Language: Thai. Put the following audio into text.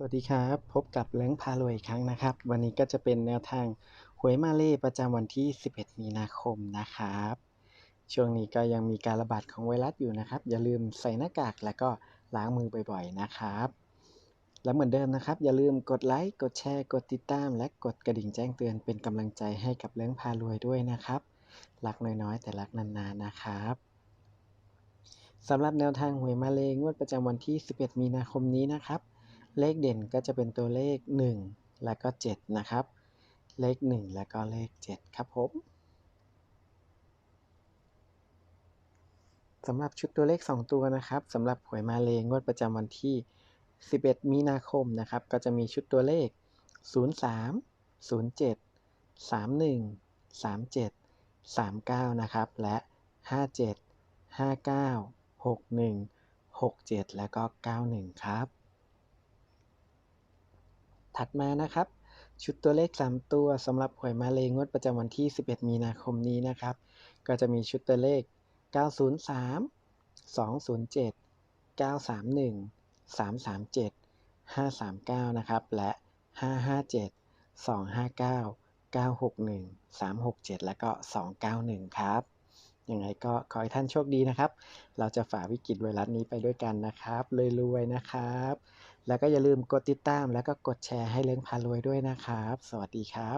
สวัสดีครับ พบกับเล้งพารวยอีกครั้งนะครับ วันนี้ก็จะเป็นแนวทางหวยมาเล่ประจำวันที่ 11 มีนาคมนะครับ ช่วงนี้ก็ยังมีการระบาดของไวรัสอยู่นะครับ อย่าลืมใส่หน้ากากและก็ล้างมือบ่อยๆนะครับ และเหมือนเดิมนะครับ อย่าลืมกดไลค์กดแชร์ กดติดตาม และกดกระดิ่งแจ้งเตือนเป็นกำลังใจให้กับเล้งพารวยด้วยนะครับรักน้อยๆ แต่รักนานๆนะครับสำหรับแนวทางหวยมาเลงวดประจำวันที่ 11 มีนาคมนี้นะครับ เลขเด่นก็จะเป็นตัวเลข 1 และก็ 7 นะครับ เลข 1 และก็เลข 7 ครับผมสำหรับชุดตัวเลข 2 ตัวนะครับสำหรับหวยมาเลงวดประจำวันที่ 11 มีนาคมนะครับ ก็จะมีชุดตัวเลข 03 07 31 37 39 นะครับ และ 57 59 61 67 แล้วก็ 91 ครับ ถัดมานะครับ ชุดตัวเลข 3 ตัวสำหรับหวยมาเลงวดประจำวันที่ 11 มีนาคมนี้นะครับ ก็จะมีชุดตัวเลข 903 207 931 337 539 นะครับ และ 557 259 961 367 และก็ 291 ครับ ยังไงก็ขอให้ท่านโชคดีนะครับ เราจะฝ่าวิกฤตไวรัสนี้ไปด้วยกันนะครับรวยๆนะครับ แล้วก็อย่าลืมกดติดตามแล้วก็กดแชร์ให้เล้งพารวยด้วยนะครับ สวัสดีครับ